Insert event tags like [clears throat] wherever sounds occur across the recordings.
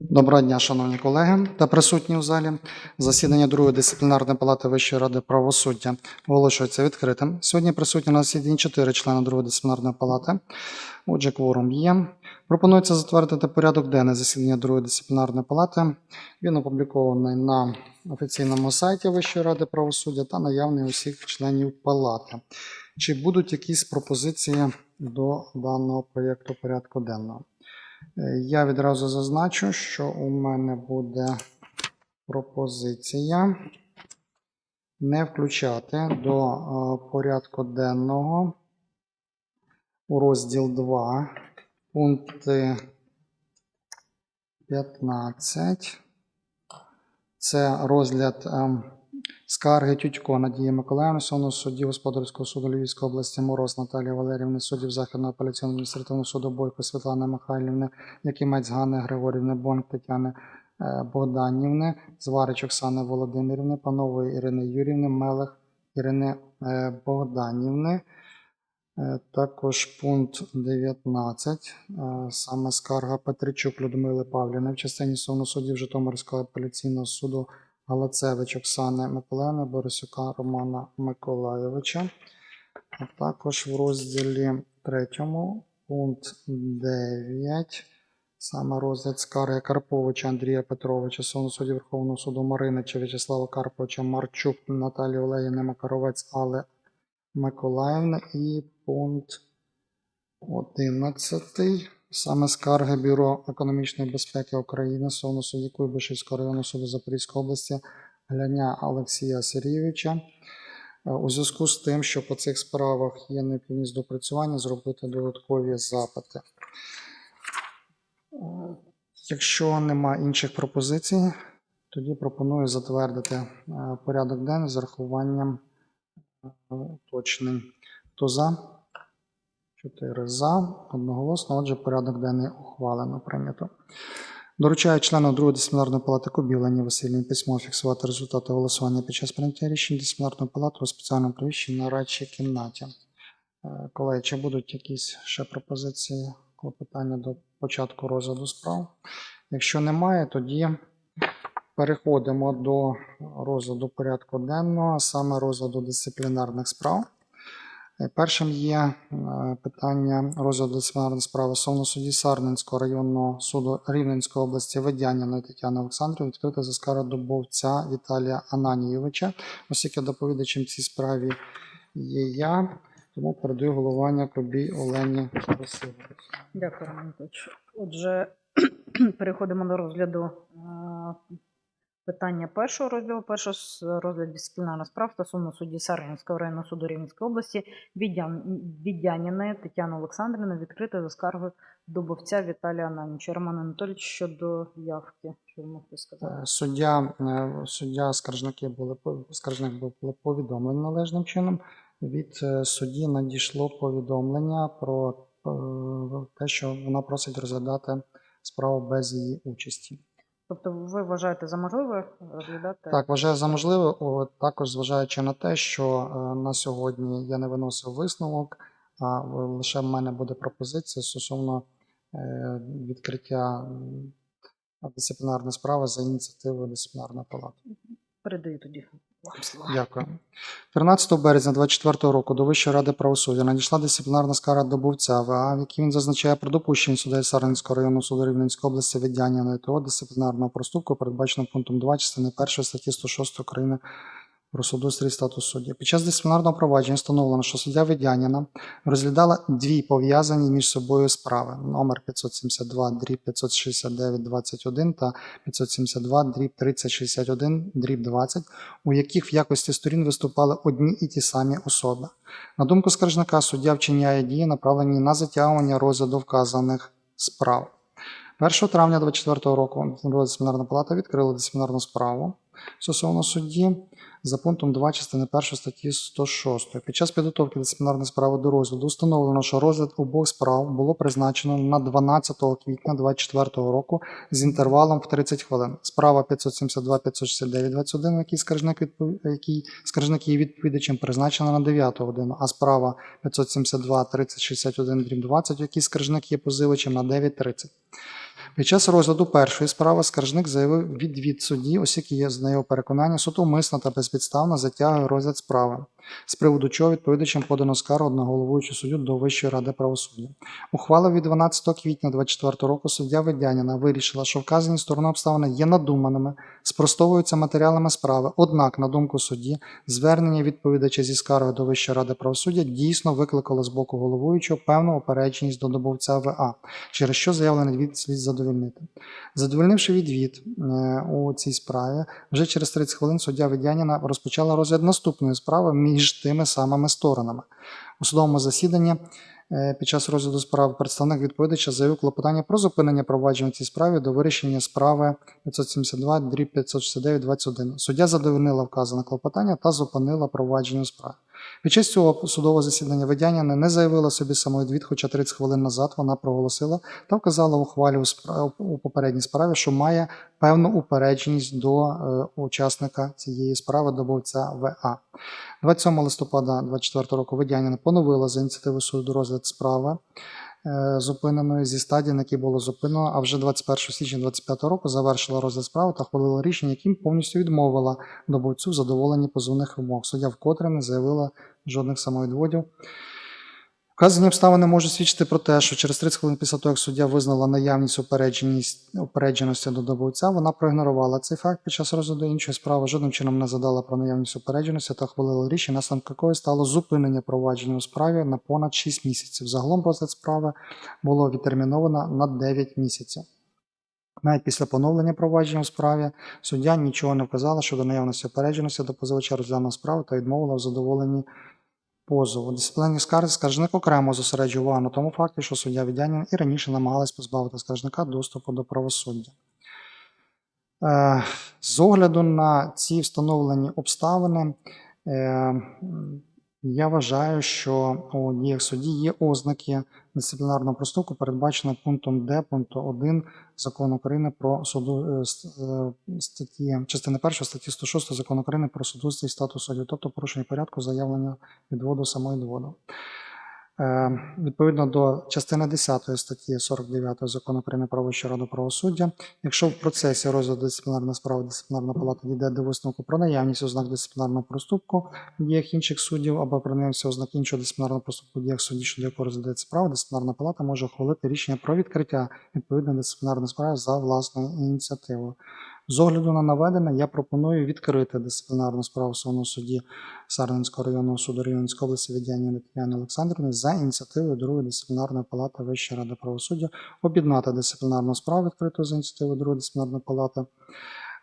Доброго дня, шановні колеги та присутні у залі. Засідання другої дисциплінарної палати Вищої ради правосуддя оголошується відкритим. Сьогодні присутні на засіданні чотири члени другої дисциплінарної палати. Отже, кворум є. Пропонується затвердити порядок денний засідання другої дисциплінарної палати. Він опублікований на офіційному сайті Вищої ради правосуддя та наявний у всіх членів палати. Чи будуть якісь пропозиції до даного проєкту порядку денного? Е, Я відразу зазначу, що у мене буде пропозиція не включати до е, порядку денного у розділ 2 пункти 15. Це розгляд ем, скарги Тютько Надії Миколаївни, Сону судді Господарського суду Львівської області Мороз Наталії Валерівни, суддів Західного апеляційного адміністративного суду Бойко Світлани Михайлівни, Якимець Ганни Григорівни, Бонк Тетяни е, Богданівни, Зварич Оксани Володимирівни, Панової Ірини Юрівни, Мелех Ірини е, Богданівни. Е, Також пункт 19, е, саме скарга Петричук Людмили Павлівни в частині суддів Житомирського апеляційного суду Галацевич Оксани Миколаївни, Борисюка Романа Миколайовича. А також в розділі 3, пункт 9, саме розгляд скарги Карповича Андрія Петровича, суду судді Верховного суду Маринича В'ячеслава Карповича, Марчук Наталії Олегівни, Макаровець Алли Миколаївна і пункт 11. Саме скарги Бюро економічної безпеки України стосовно судді Куйбишевського районного суду Запорізької області Гляня Олексія Сергійовича. Е, У зв'язку з тим, що по цих справах є необхідність допрацювання, зробити додаткові запити. Е, Якщо нема інших пропозицій, тоді пропоную затвердити е, порядок денний з урахуванням е, уточнень. Хто за? Чотири за. Одноголосно. Отже, порядок денний ухвалено прийнято. Доручаю члену другої дисциплінарної палати Кобілені Васильівні письмо фіксувати результати голосування під час прийняття рішень дисциплінарної палати у спеціальному приміщенні на радчій кімнаті. Е, Колеги, чи будуть якісь ще пропозиції, клопотання до початку розгляду справ? Якщо немає, тоді переходимо до розгляду порядку денного, саме розгляду дисциплінарних справ. Е, Першим є е, питання розгляду дисциплінарної справи стосовно судді Сарненського районного суду Рівненської області Ведяніної Тетяни Олександрівни відкрити за скару добовця Віталія Ананійовича, оскільки доповідачем цій справі є я, тому передаю головування Кобій Олені Васильович. Дякую, Роман Отже, [clears throat] переходимо до розгляду е, питання першого розділу. Першого розгляд дисциплінарних справ стосовно судді Сарненського районного суду Рівненської області Віддян- Віддяніної Тетяни Олександрівни відкрити за скаргою добовця Віталія Ананіча. Роман Анатолійович щодо явки, що ви можете сказати? Е, Суддя, е, суддя скаржники були скаржник був повідомлений належним чином. Від е, судді надійшло повідомлення про те, що вона просить розглядати справу без її участі. Тобто ви вважаєте за можливе розглядати? Так, вважаю за можливе, о, також зважаючи на те, що е, на сьогодні я не виносив висновок, а лише в мене буде пропозиція стосовно е, відкриття дисциплінарної справи за ініціативою дисциплінарної палати. Передаю тоді вам слово. Дякую. 13 березня 2024 року до Вищої ради правосуддя надійшла дисциплінарна скара добувця ВА, в якій він зазначає про допущення суддею Сарненського районного суду Рівненської області Віддяніної ТО дисциплінарного проступку, передбачено пунктом 2 частини 1 статті 106 України про судоустрій статус судді. Під час дисциплінарного провадження встановлено, що суддя Відяніна розглядала дві пов'язані між собою справи: номер 572 дріб 569 21 та 572 дріб 3061 дріб 20, у яких в якості сторін виступали одні і ті самі особи. На думку скаржника, суддя вчиняє дії, направлені на затягування розгляду вказаних справ. 1 травня 2024 року дисциплінарна палата відкрила дисциплінарну справу стосовно судді за пунктом 2 частини 1 статті 106. Під час підготовки дисциплінарної справи до розгляду встановлено, що розгляд обох справ було призначено на 12 квітня 2024 року з інтервалом в 30 хвилин. Справа 572 569 21, в якій скаржник, який скаржник є відповідачем, призначена на 9 годину, а справа 572 3061 20, в якій скаржник є позивачем на 9.30. Під час розгляду першої справи скаржник заявив відвід судді, оскільки з нею переконання суд умисно та безпідставно затягує розгляд справи, з приводу чого відповідачем подано скаргу на головуючу суддю до Вищої ради правосуддя. Ухвала від 12 квітня 2024 року суддя Ведяніна вирішила, що вказані сторони обставини є надуманими, спростовуються матеріалами справи. Однак, на думку судді, звернення відповідача зі скаргою до Вищої ради правосуддя дійсно викликало з боку головуючого певну опередженість до добовця ВА, через що заявлений відвід слід задовільнити. Задовольнивши відвід е, у цій справі, вже через 30 хвилин суддя Ведяніна розпочала розгляд наступної справи між тими самими сторонами. У судовому засіданні е, під час розгляду справи представник відповідача заявив клопотання про зупинення провадження цій справі до вирішення справи 572 дріб 569 21. Суддя задовольнила вказане клопотання та зупинила провадження у. Під час цього судового засідання Ведяніна не заявила собі самовідвід, хоча 30 хвилин назад вона проголосила та вказала у хвалі у, справ... у попередній справі, що має певну упередженість до е, учасника цієї справи добовця ВА. 27 листопада 2024 року Ведяніна поновила за ініціативи суду розгляд справи е, зупиненої зі стадії, на якій було зупинено, а вже 21 січня 2025 року завершила розгляд справи та хвалила рішення, яким повністю відмовила добовцю в задоволенні позовних вимог. Суддя вкотре не заявила жодних самовідводів. Вказані обставини можуть свідчити про те, що через 30 хвилин після того, як суддя визнала наявність упередженості до добовця, вона проігнорувала цей факт під час розгляду іншої справи, жодним чином не задала про наявність упередженості та хвалила рішення, наслідком якої стало зупинення провадження у справі на понад 6 місяців. Загалом розгляд справи було відтерміновано на 9 місяців. Навіть після поновлення провадження у справі суддя нічого не вказала щодо наявності опередженості до позивача розглянула справу та відмовила в задоволенні позову. У скарги скаржник окремо зосереджує увагу на тому факті, що суддя Відянін і раніше намагалась позбавити скаржника доступу до правосуддя. Е, З огляду на ці встановлені обставини, е, я вважаю, що у діях судді є ознаки дисциплінарного проступку, передбачено пунктом Д пункту 1 Закону України про суду е, е, статті частини 1 статті 106 Закону України про судоустрій і статус суддів, тобто порушення порядку заявлення відводу самовідводу. Е, Відповідно до частини 10 статті 49 Закону України про Вищу раду правосуддя, якщо в процесі розгляду дисциплінарної справи дисциплінарна палата дійде до висновку про наявність ознак дисциплінарного проступку в діях інших суддів або про наявність ознак іншого дисциплінарного проступку в діях судді, щодо якого розглядається справа, дисциплінарна палата може ухвалити рішення про відкриття відповідної дисциплінарної справи за власною ініціативою. З огляду на наведене, я пропоную відкрити дисциплінарну справу Сумного судді Сарненського районного суду Рівненської області Відяння Тетяни Олександрівни за ініціативою Другої дисциплінарної палати Вищої ради правосуддя, об'єднати дисциплінарну справу відкритою за ініціативою Другої дисциплінарної палати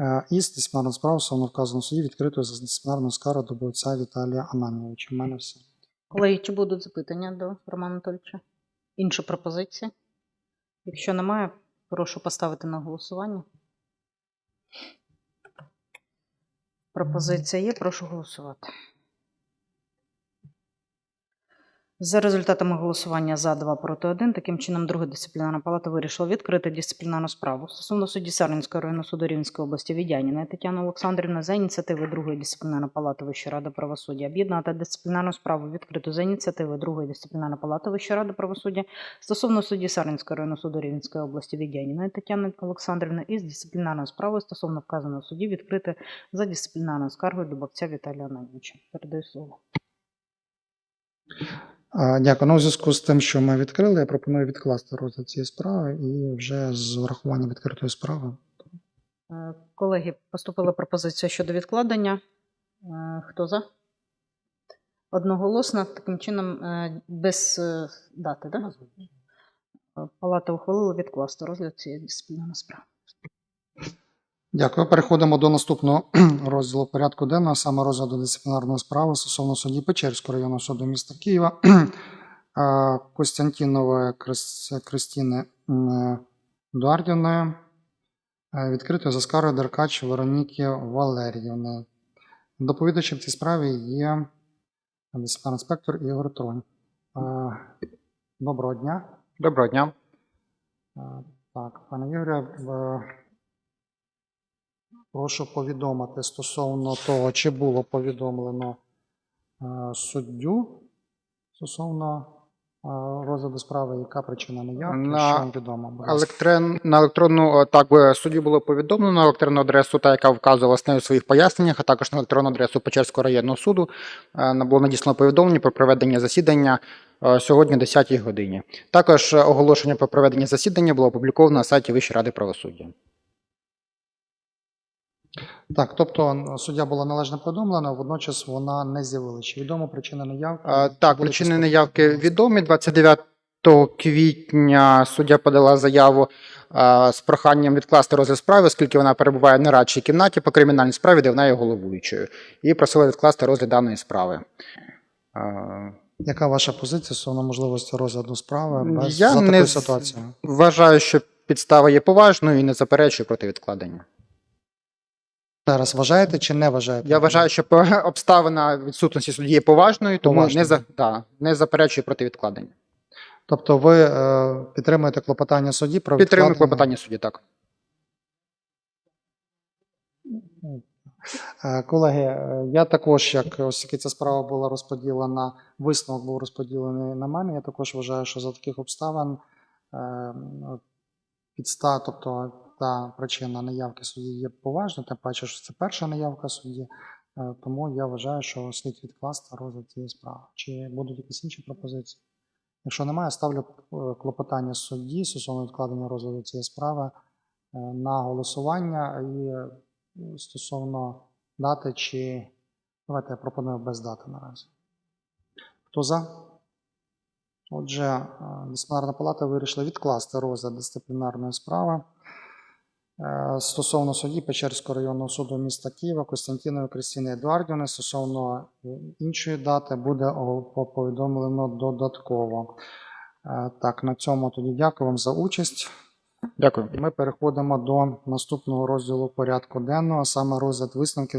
е, із дисциплінарною справою в вказаному суді відкритою за дисциплінарною скаргою до бойця Віталія Ананьовича. У мене все. Колеги, чи будуть запитання до Романа Анатольовича? Інші пропозиції? Якщо немає, прошу поставити на голосування. Пропозиція є, прошу голосувати. За результатами голосування за 2 проти 1, таким чином друга дисциплінарна палата вирішила відкрити дисциплінарну справу стосовно судді Сарненського району суду Рівненської області Відяніної Тетяни Олександрівни за ініціативи другої дисциплінарної палати Вищої ради правосуддя об'єднати дисциплінарну справу відкриту за ініціативи другої дисциплінарної палати Вищої ради правосуддя стосовно судді Сарненського району суду Рівненської області Відяніної Тетяни Олександрівни із дисциплінарною справою стосовно вказаного судді відкрити за дисциплінарною скаргою до бавця Віталія Ананівича. Передаю слово. Дякую. Ну, у зв'язку з тим, що ми відкрили, я пропоную відкласти розгляд цієї справи і вже з урахуванням відкритої справи. Е, Колеги, поступила пропозиція щодо відкладення. Е, Хто за? Одноголосно, таким чином, е, без дати, да? Е, Палата ухвалила відкласти розгляд цієї дисциплінарної справи. Дякую. Переходимо до наступного [clears throat] розділу порядку денного, саме розгляду дисциплінарної справи стосовно судді Печерського районного суду міста Києва [clears throat] Костянтінової Крис- Кристини м, Едуардівної, е, відкритою за скарою Деркач Вероніки Валеріївни. Доповідачем в цій справі є дисциплінарний інспектор Ігор Тронь. Доброго дня. Доброго дня. Так, пане е, прошу повідомити стосовно того, чи було повідомлено е, суддю стосовно розгляду справи, яка причина неявки, На що вам відомо? Електрон, на електронну е, так судді було повідомлено на електронну адресу, та яка вказувала власне у своїх поясненнях, а також на електронну адресу Печерського районного суду. е, Було надіслано повідомлення про проведення засідання е, сьогодні о 10 годині. Також е, оголошення про проведення засідання було опубліковано на сайті Вищої ради правосуддя. Так, тобто суддя була належно повідомлена, водночас вона не з'явилася. Чи відомо причина неявки? Чи Так, причини спілкуватися? неявки відомі. 29 квітня суддя подала заяву е, з проханням відкласти розгляд справи, оскільки вона перебуває в нарадчій кімнаті по кримінальній справі, де вона є головуючою, і просила відкласти розгляд даної справи. Е, Яка ваша позиція стосовно можливості розгляду справи без Я за не такою ситуацією? Вважаю, що підстава є поважною і не заперечую проти відкладення. Зараз вважаєте чи не вважаєте? Я вважаю, що [laughs] обставина відсутності судді є поважною, тому не, за, да, не заперечую проти відкладення. Тобто ви е, підтримуєте клопотання судді про Підтримую відкладення? клопотання судді, так. Е, Колеги, е, я також, як оскільки ця справа була розподілена, висновок був розподілений на мене. Я також вважаю, що за таких обставин е, підстав, тобто та причина наявки судді є поважна, тим паче, що це перша наявка судді. Е, Тому я вважаю, що слід відкласти розгляд цієї справи. Чи будуть якісь інші пропозиції? Якщо немає, ставлю е, клопотання судді стосовно відкладення розгляду цієї справи е, на голосування і е, стосовно дати чи. Давайте я пропоную без дати наразі. Хто за? Отже, дисциплінарна палата вирішила відкласти розгляд дисциплінарної справи стосовно судді Печерського районного суду міста Києва Костянтінової Кристини Едуардівни стосовно е, іншої дати буде повідомлено додатково. Е, Так, на цьому тоді дякую вам за участь. Дякую. Ми переходимо до наступного розділу порядку денного, а саме розгляд висновків